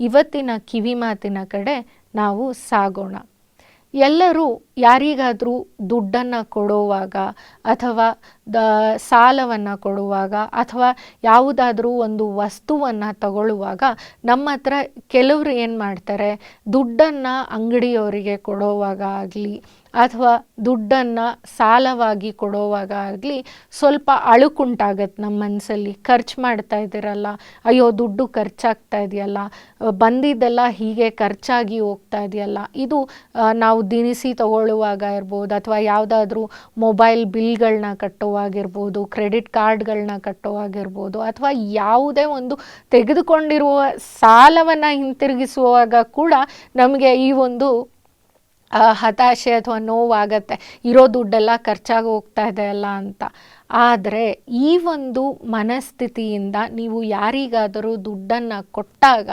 ಇವತ್ತಿನ ಕಿವಿ ಮಾತಿನ ಕಡೆ ನಾವು ಸಾಗೋಣ. ಎಲ್ಲರೂ ಯಾರಿಗಾದರೂ ದುಡ್ಡನ್ನು ಕೊಡುವಾಗ ಅಥವಾ ದ ಸಾಲವನ್ನು ಕೊಡುವಾಗ ಅಥವಾ ಯಾವುದಾದ್ರೂ ಒಂದು ವಸ್ತುವನ್ನು ತಗೊಳ್ಳುವಾಗ ನಮ್ಮ ಹತ್ರ ಕೆಲವರು ಏನು ಮಾಡ್ತಾರೆ? ದುಡ್ಡನ್ನು ಅಂಗಡಿಯವರಿಗೆ ಕೊಡೋವಾಗ ಆಗಲಿ ಅಥವಾ ದುಡ್ಡನ್ನು ಸಾಲವಾಗಿ ಕೊಡೋವಾಗ ಆಗಲಿ ಸ್ವಲ್ಪ ಅಳುಕುಂಟಾಗತ್ತೆ ನಮ್ಮ ಮನಸ್ಸಲ್ಲಿ ಖರ್ಚು ಮಾಡ್ತಾ ಇದ್ದೀರಲ್ಲ, ಅಯ್ಯೋ ದುಡ್ಡು ಖರ್ಚಾಗ್ತಾ ಇದೆಯಲ್ಲ ಬಂದಿದ್ದೆಲ್ಲ ಹೀಗೆ ಖರ್ಚಾಗಿ ಹೋಗ್ತಾ ಇದೆಯಲ್ಲ. ಇದು ನಾವು ದಿನಿಸಿ ತಗೊಳ್ಳುವಾಗ ಇರ್ಬೋದು ಅಥವಾ ಯಾವುದಾದ್ರೂ ಮೊಬೈಲ್ ಬಿಲ್ಗಳನ್ನ ಕಟ್ಟುವಾಗಿರ್ಬೋದು ಕ್ರೆಡಿಟ್ ಕಾರ್ಡ್ಗಳನ್ನ ಕಟ್ಟುವಾಗಿರ್ಬೋದು ಅಥವಾ ಯಾವುದೇ ಒಂದು ತೆಗೆದುಕೊಂಡಿರುವ ಸಾಲವನ್ನು ಹಿಂತಿರುಗಿಸುವಾಗ ಕೂಡ ನಮಗೆ ಈ ಒಂದು ಹತಾಶೆ ಅಥವಾ ನೋವಾಗತ್ತೆ, ಇರೋ ದುಡ್ಡೆಲ್ಲ ಖರ್ಚಾಗಿ ಹೋಗ್ತಾ ಇದೆ ಅಲ್ಲ ಅಂತ. ಆದರೆ ಈ ಒಂದು ಮನಸ್ಥಿತಿಯಿಂದ ನೀವು ಯಾರಿಗಾದರೂ ದುಡ್ಡನ್ನು ಕೊಟ್ಟಾಗ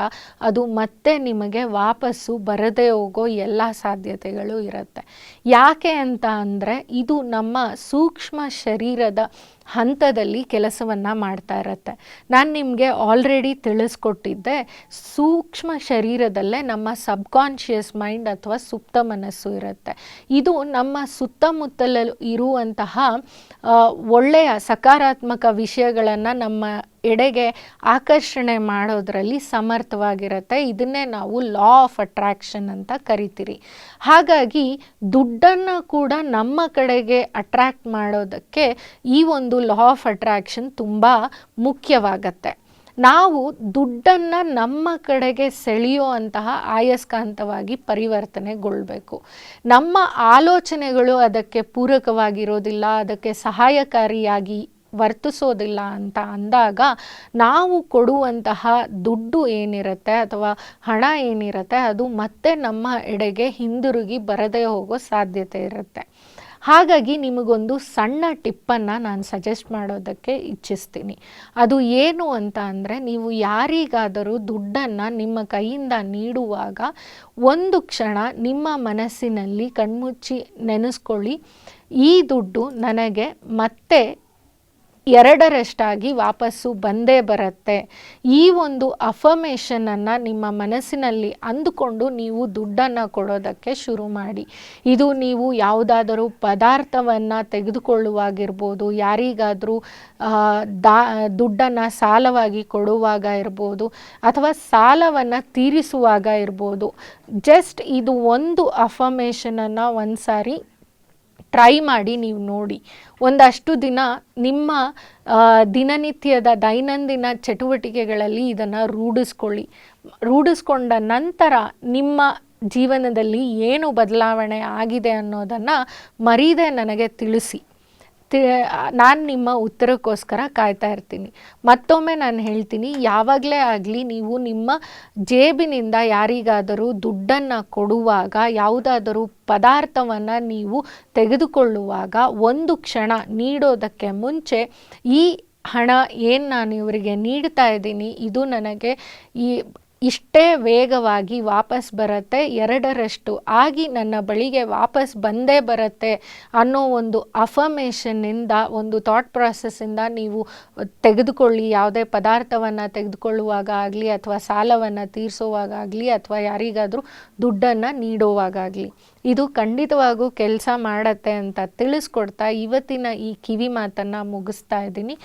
ಅದು ಮತ್ತೆ ನಿಮಗೆ ವಾಪಸ್ಸು ಬರದೇ ಹೋಗೋ ಎಲ್ಲ ಸಾಧ್ಯತೆಗಳು ಇರುತ್ತೆ. ಯಾಕೆ ಅಂತ ಅಂದರೆ ಇದು ನಮ್ಮ ಸೂಕ್ಷ್ಮ ಶರೀರದ ಹಂತದಲ್ಲಿ ಕೆಲಸವನ್ನು ಮಾಡ್ತಾ ಇರತ್ತೆ. ನಾನು ನಿಮಗೆ ಆಲ್ರೆಡಿ ತಿಳಿಸ್ಕೊಟ್ಟಿದ್ದೆ, ಸೂಕ್ಷ್ಮ ಶರೀರದಲ್ಲೇ ನಮ್ಮ ಸಬ್ಕಾನ್ಷಿಯಸ್ ಮೈಂಡ್ ಅಥವಾ ಸುಪ್ತ ಮನಸ್ಸು ಇರುತ್ತೆ. ಇದು ನಮ್ಮ ಸುತ್ತಮುತ್ತಲ ಇರುವಂತಹ ಒಳ್ಳೆಯ ಸಕಾರಾತ್ಮಕ ವಿಷಯಗಳನ್ನು ನಮ್ಮ ಎಡೆಗೆ ಆಕರ್ಷಣೆ ಮಾಡೋದರಲ್ಲಿ ಸಮರ್ಥವಾಗಿರುತ್ತೆ. ಇದನ್ನೇ ನಾವು ಲಾ ಆಫ್ ಅಟ್ರಾಕ್ಷನ್ ಅಂತ ಕರಿತೀರಿ. ಹಾಗಾಗಿ ದುಡ್ಡನ್ನು ಕೂಡ ನಮ್ಮ ಕಡೆಗೆ ಅಟ್ರ್ಯಾಕ್ಟ್ ಮಾಡೋದಕ್ಕೆ ಈ ಒಂದು ಲಾ ಆಫ್ ಅಟ್ರಾಕ್ಷನ್ ತುಂಬ ಮುಖ್ಯವಾಗತ್ತೆ. ನಾವು ದುಡ್ಡನ್ನು ನಮ್ಮ ಕಡೆಗೆ ಸೆಳೆಯೋ ಅಂತಹ ಆಯಸ್ಕಾಂತವಾಗಿ ಪರಿವರ್ತನೆಗೊಳ್ಬೇಕು. ನಮ್ಮ ಆಲೋಚನೆಗಳು ಅದಕ್ಕೆ ಪೂರಕವಾಗಿರೋದಿಲ್ಲ, ಅದಕ್ಕೆ ಸಹಾಯಕಾರಿಯಾಗಿ ವರ್ತಿಸೋದಿಲ್ಲ ಅಂತ ಅಂದಾಗ ನಾವು ಕೊಡುವಂತಹ ದುಡ್ಡು ಏನಿರುತ್ತೆ ಅಥವಾ ಹಣ ಏನಿರುತ್ತೆ ಅದು ಮತ್ತೆ ನಮ್ಮ ಎಡೆಗೆ ಹಿಂದಿರುಗಿ ಬರದೇ ಹೋಗೋ ಸಾಧ್ಯತೆ ಇರುತ್ತೆ. ಹಾಗಾಗಿ ನಿಮಗೊಂದು ಸಣ್ಣ ಟಿಪ್ಪನ್ನು ನಾನು ಸಜೆಸ್ಟ್ ಮಾಡೋದಕ್ಕೆ ಇಚ್ಛಿಸ್ತೀನಿ. ಅದು ಏನು ಅಂತ ಅಂದರೆ ನೀವು ಯಾರಿಗಾದರೂ ದುಡ್ಡನ್ನು ನಿಮ್ಮ ಕೈಯಿಂದ ನೀಡುವಾಗ ಒಂದು ಕ್ಷಣ ನಿಮ್ಮ ಮನಸ್ಸಿನಲ್ಲಿ ಕಣ್ಮುಚ್ಚಿ ನೆನೆಸ್ಕೊಳ್ಳಿ. ಈ ದುಡ್ಡು ನನಗೆ ಮತ್ತೆ ಎರಡರಷ್ಟಾಗಿ ವಾಪಸ್ಸು ಬಂದೇ ಬರುತ್ತೆ. ಈ ಒಂದು ಅಫಮೇಷನನ್ನು ನಿಮ್ಮ ಮನಸ್ಸಿನಲ್ಲಿ ಅಂದುಕೊಂಡು ನೀವು ದುಡ್ಡನ್ನು ಕೊಡೋದಕ್ಕೆ ಶುರು ಮಾಡಿ. ಇದು ನೀವು ಯಾವುದಾದರೂ ಪದಾರ್ಥವನ್ನು ತೆಗೆದುಕೊಳ್ಳುವಾಗಿರ್ಬೋದು, ಯಾರಿಗಾದರೂ ದಾ, ದುಡ್ಡನ್ನು ಸಾಲವಾಗಿ ಕೊಡುವಾಗ ಇರ್ಬೋದು, ಅಥವಾ ಸಾಲವನ್ನು ತೀರಿಸುವಾಗ ಇರ್ಬೋದು. ಜಸ್ಟ್ ಇದು ಒಂದು ಅಫಮೇಷನನ್ನು ಒಂದು ಸಾರಿ ಟ್ರೈ ಮಾಡಿ ನೀವು ನೋಡಿ. ಒಂದಷ್ಟು ದಿನ ನಿಮ್ಮ ದಿನನಿತ್ಯದ ದೈನಂದಿನ ಚಟುವಟಿಕೆಗಳಲ್ಲಿ ಇದನ್ನು ರೂಢಿಸ್ಕೊಳ್ಳಿ. ರೂಢಿಸ್ಕೊಂಡ ನಂತರ ನಿಮ್ಮ ಜೀವನದಲ್ಲಿ ಏನು ಬದಲಾವಣೆ ಆಗಿದೆ ಅನ್ನೋದನ್ನು ಮರೀದೆ ನನಗೆ ತಿಳಿಸಿ. ನಾನು ನಿಮ್ಮ ಉತ್ತರಕ್ಕೋಸ್ಕರ ಕಾಯ್ತಾ ಇರ್ತೀನಿ. ಮತ್ತೊಮ್ಮೆ ನಾನು ಹೇಳ್ತೀನಿ, ಯಾವಾಗಲೇ ಆಗಲಿ ನೀವು ನಿಮ್ಮ ಜೇಬಿನಿಂದ ಯಾರಿಗಾದರೂ ದುಡ್ಡನ್ನು ಕೊಡುವಾಗ, ಯಾವುದಾದರೂ ಪದಾರ್ಥವನ್ನು ನೀವು ತೆಗೆದುಕೊಳ್ಳುವಾಗ, ಒಂದು ಕ್ಷಣ ನೀಡೋದಕ್ಕೆ ಮುಂಚೆ ಈ ಹಣ ಏನು ನಾನು ಇವರಿಗೆ ನೀಡ್ತಾ ಇದ್ದೀನಿ, ಇದು ನನಗೆ ಈ ಇಷ್ಟೇ ವೇಗವಾಗಿ ವಾಪಸ್ ಬರುತ್ತೆ, ಎರಡರಷ್ಟು ಆಗಿ ನನ್ನ ಬಳಿಗೆ ವಾಪಸ್ ಬಂದೇ ಬರುತ್ತೆ ಅನ್ನೋ ಒಂದು ಅಫರ್ಮೇಷನ್ನಿಂದ ಒಂದು ಥಾಟ್ ಪ್ರಾಸೆಸ್ಸಿಂದ ನೀವು ತೆಗೆದುಕೊಳ್ಳಿ. ಯಾವುದೇ ಪದಾರ್ಥವನ್ನು ತೆಗೆದುಕೊಳ್ಳುವಾಗ ಆಗಲಿ ಅಥವಾ ಸಾಲವನ್ನು ತೀರಿಸುವಾಗ ಆಗಲಿ ಅಥವಾ ಯಾರಿಗಾದರೂ ದುಡ್ಡನ್ನು ನೀಡುವಾಗಲಿ ಇದು ಖಂಡಿತವಾಗೂ ಕೆಲಸ ಮಾಡತ್ತೆ ಅಂತ ತಿಳಿಸ್ಕೊಡ್ತಾ ಇವತ್ತಿನ ಈ ಕಿವಿ ಮಾತನ್ನು ಮುಗಿಸ್ತಾ ಇದ್ದೀನಿ.